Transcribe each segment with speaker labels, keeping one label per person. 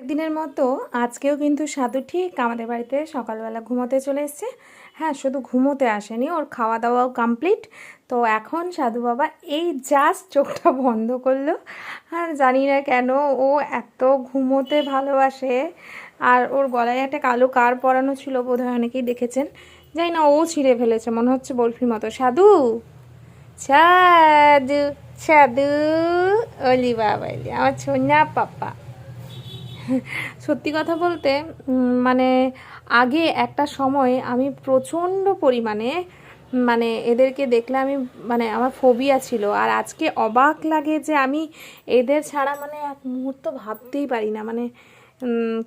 Speaker 1: দিনের মতো আজকেও কিন্তু সাধু ঠিক আমাদের বাড়িতে সকালবেলা ঘুমোতে চলে এসছে। হ্যাঁ শুধু ঘুমোতে আসেনি, ওর খাওয়া দাওয়াও কমপ্লিট তো এখন সাধু বাবা এই জাস্ট চোখটা বন্ধ করল। আর জানি না কেন ও এত ঘুমোতে ভালোবাসে। আর ওর গলায় একটা কালো কার পরানো ছিল বোধহয় অনেকেই দেখেছেন। জানি না ও ছিঁড়ে ফেলেছে, মনে হচ্ছে বরফির মতো। সাধু? সাধু সাধু, অলি বাবা আমার ছোনা পাপা সত্যি কথা বলতে মানে আগে একটা সময় আমি প্রচণ্ড পরিমাণে মানে এদেরকে দেখলে আমি মানে আমার ফোবিয়া ছিল। আর আজকে অবাক লাগে যে আমি এদের ছাড়া মানে এক মুহূর্ত ভাবতেই পারি না। মানে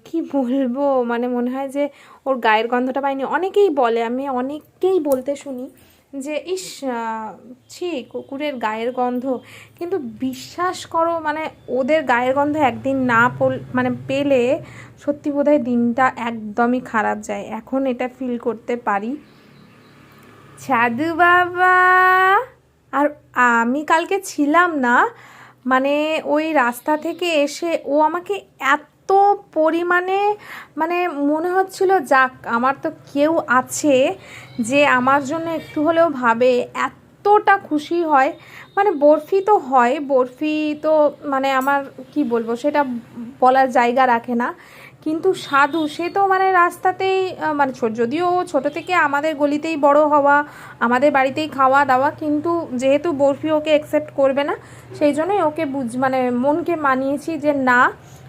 Speaker 1: কি বলব? মানে মনে হয় যে ওর গায়ের গন্ধটা পাইনি। অনেকেই বলে, আমি অনেককেই বলতে শুনি। যে, ইস ছি, কুকুরের গায়ের গন্ধ। কিন্তু বিশ্বাস করো মানে ওদের গায়ের গন্ধ একদিন না পল মানে পেলে সত্যি বোধহয় দিনটা একদমই খারাপ যায়। এখন এটা ফিল করতে পারি। সাধু বাবা! আর আমি কালকে ছিলাম না মানে ওই রাস্তা থেকে এসে ও আমাকে এত পরিমাণে মানে মনে হচ্ছিল, যাক, আমার তো কেউ আছে যে আমার জন্য একটু হলেও ভাবে, এতটা খুশি হয়। মানে বরফি তো হয়, বরফি তো মানে আমার, কি বলব, সেটা বলার জায়গা রাখে না। কিন্তু সাধু, সে তো মানে রাস্তাতেই মানে যদিও ছোটো থেকে আমাদের গলিতেই বড় হওয়া, আমাদের বাড়িতেই খাওয়া দাওয়া, কিন্তু যেহেতু বরফি ওকে অ্যাকসেপ্ট করবে না, সেই জন্যই ওকে বুঝ মানে মনকে মানিয়েছি যে না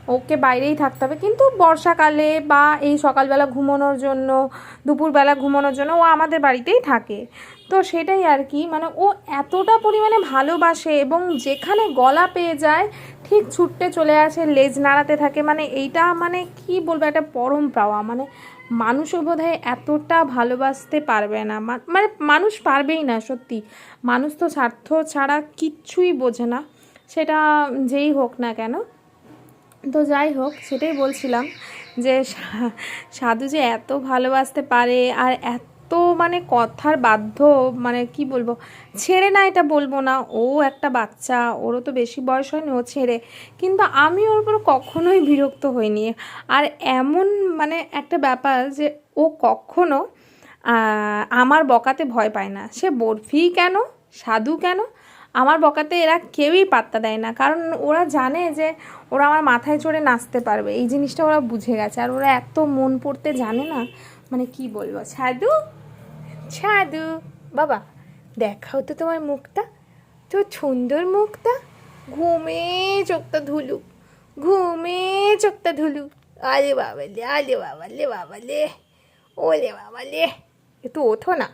Speaker 1: ওকে বাইরেই থাকতে হবে। কিন্তু বর্ষাকালে বা এই সকালবেলা ঘুমানোর জন্য, দুপুরবেলা ঘুমানোর জন্য ও আমাদের বাড়িতেই থাকে। তো সেটাই আর কি মানে ও এতটা পরিমাণে ভালোবাসে এবং যেখানে গলা পেয়ে যায়, ঠিক ছুটতে চলে আসে, লেজ নাড়াতে থাকে। মানে এইটা মানে কি বলব, একটা পরম পাওয়া। মানে মানুষও বোধহয় এতটা ভালোবাসতে পারবে না। মানে মানুষ পারবেই না, সত্যি। মানুষ তো স্বার্থ ছাড়া কিচ্ছুই বোঝে না। সেটা যেই হোক না কেন। তো যাই হোক, সেটাই বলছিলাম যে সাধু যে এত ভালোবাসতে পারে আর এত মানে কথার বাধ্য মানে কি বলব, ছেড়ে না এটা বলব না। ও একটা বাচ্চা, ওরও তো বেশি বয়স হয়নি, ও ছেড়ে। কিন্তু আমি ওর উপর কখনোই বিরক্ত হইনি। আর এমন মানে একটা ব্যাপার যে ও কখনো আমার বকাতে ভয় পায় না। সে বরফি কেন? সাধু কেন? আমার বকাতে এরা কেউই পাত্তা দেয় না। কারণ ওরা জানে যে ওরা আমার মাথায় চড়ে নাচতে পারবে। এই জিনিসটা ওরা বুঝে গেছে। আর ওরা এত মন পড়তে জানে না মানে কি বলব? ছাদু ছাদু। বাবা, দেখাও তো তোমার মুখটা। তো সুন্দর মুখটা। ঘুমে চোখটা ধুলু। ঘুমে চোখটা ধুলু। আরে বাবা লে আরে বাবা লে বাবা লে ওলে বাবা লে একটু ওঠো না।